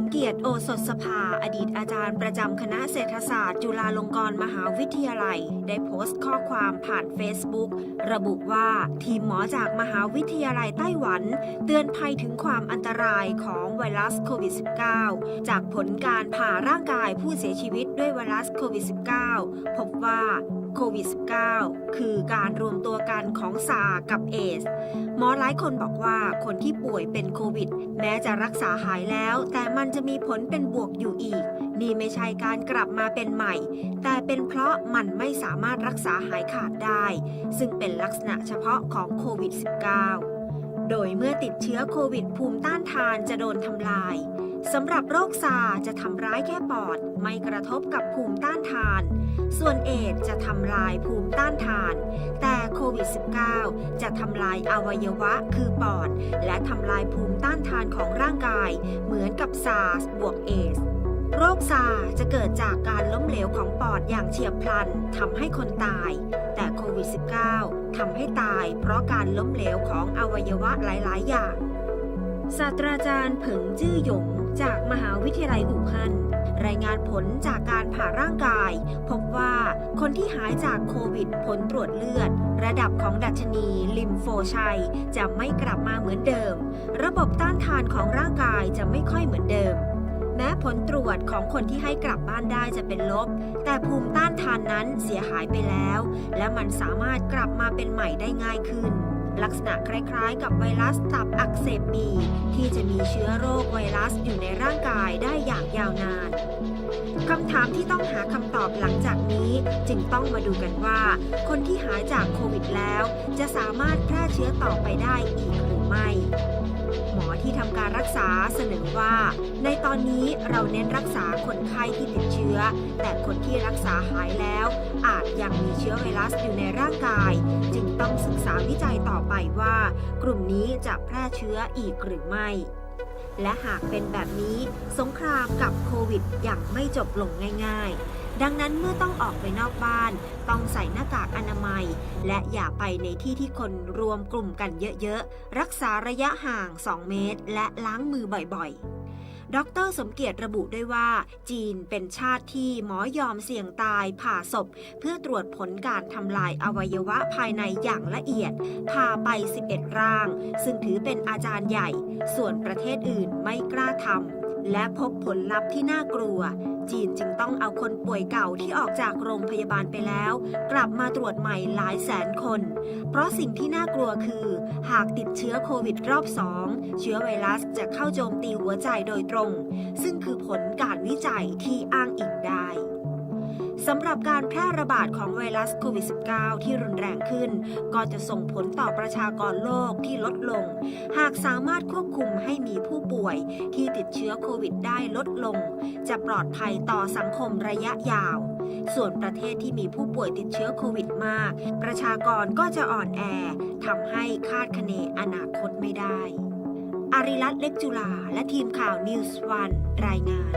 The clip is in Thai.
สมเกียรติโอสถสภา อดีตอาจารย์ประจำคณะเศรษฐศาสตร์ จุฬาลงกรณ์มหาวิทยาลัย ได้โพสต์ข้อความผ่าน Facebook ระบุว่าทีมหมอจากมหาวิทยาลัยไต้หวัน เตือนภัยถึงความอันตรายของไวรัสโควิด -19 จากผลการผ่าร่างกายผู้เสียชีวิต ด้วยไวรัสโควิด -19 พบว่าโควิด -19 คือการรวมตัวกันของซากับเอส หมอหลายคนบอกว่าคนที่ป่วยเป็นโควิด แม้จะรักษาหายแล้ว แต่มันจะมีผลเป็นบวกอยู่อีก นี่ไม่ใช่การกลับมาเป็นใหม่ แต่เป็นเพราะมันไม่สามารถรักษาหายขาดได้ ซึ่งเป็นลักษณะเฉพาะของโควิด -19 โดยเมื่อติดเชื้อโควิดภูมิต้านทานจะโดนทำลาย สำหรับโรคซาจะทำร้ายแค่ปอด ไม่กระทบกับภูมิต้านทาน ส่วนเอดจะทำลายภูมิต้านทาน แต่โควิด -19 จะทำลายอวัยวะคือปอด และทำลายภูมิต้านทานของร่างกาย เหมือนกับซาร์สบวกเอสโรคซาจะเกิดจากการล้มเหลวของปอดอย่างเฉียบพลันทำให้คนตาย แต่โควิด -19 ทำให้ตายเพราะการล้มเหลวของอวัยวะหลาย ๆ อย่างศาสตราจารย์เผิงจื้อหยง จากมหาวิทยาลัยอู่ฮั่นรายงานผลจากการผ่าร่างกาย พบว่าคนที่หายจากโควิดผลตรวจเลือด ระดับของดัชนีลิมโฟชัย จะไม่กลับมาเหมือนเดิม ระบบต้านทานของร่างกายจะไม่ค่อยเหมือนเดิม แม้ผลตรวจของคนที่ให้กลับบ้านได้จะเป็นลบ แต่ภูมิต้านทานนั้นเสียหายไปแล้ว และมันสามารถกลับมาเป็นใหม่ได้ง่ายขึ้น ลักษณะคล้ายๆ กับไวรัสตับอักเสบบีที่จะมีเชื้อโรคไวรัสอยู่ในร่างกายได้อย่างยาวนานคำถามที่ต้องหาคำตอบหลังจากนี้จึงต้องมาดูกันว่า คนที่หายจากโควิดแล้ว จะสามารถแพร่เชื้อต่อไปได้อีกหรือไม่ หมอที่ทำการรักษาเสนอว่า ในตอนนี้เราเน้นรักษาคนไข้ที่ติดเชื้อ แต่คนที่รักษาหายแล้ว อาจยังมีเชื้อไวรัสอยู่ในร่างกาย จึงต้องศึกษาวิจัยต่อไปว่า กลุ่มนี้จะแพร่เชื้ออีกหรือไม่ และหากเป็นแบบนี้สงครามกับโควิดยังไม่จบลงง่าย ๆ ดังนั้นเมื่อต้องออกไปนอกบ้าน ต้องใส่หน้ากากอนามัย และอย่าไปในที่ที่คนรวมกลุ่มกันเยอะๆ รักษาระยะห่าง 2 เมตร และล้างมือบ่อยๆ ดรสมเกียรติระบุด้วยว่า จีนเป็นชาติที่หมอยอมเสี่ยงตายผ่าศพ เพื่อตรวจผลการทำลายอวัยวะภายในอย่างละเอียดพาไป 11 ร่าง ซึ่งถือเป็นอาจารย์ใหญ่ ส่วนประเทศอื่นไม่กล้าทำ และพบผลลัพธ์ที่น่ากลัว จีนจึงต้องเอาคนป่วยเก่าที่ออกจากโรงพยาบาลไปแล้ว กลับมาตรวจใหม่หลายแสนคน เพราะสิ่งที่น่ากลัวคือ หากติดเชื้อโควิดรอบสองเชื้อไวรัสจะเข้าโจมตีหัวใจโดยตรง ซึ่งคือผลการวิจัยที่อ้างอิงได้ สำหรับการแพร่ระบาดของไวรัสโควิด -19 ที่รุนแรงขึ้น ก็จะส่งผลต่อประชากรโลกที่ลดลง หากสามารถควบคุมให้มีผู้ป่วยที่ติดเชื้อโควิดได้ลดลง จะปลอดภัยต่อสังคมระยะยาว ส่วนประเทศที่มีผู้ป่วยติดเชื้อโควิดมาก ประชากรก็จะอ่อนแอทำให้คาดคะเนอนาคตไม่ได้อาริรัตเล็กจุลาและทีมข่าว News วันรายงาน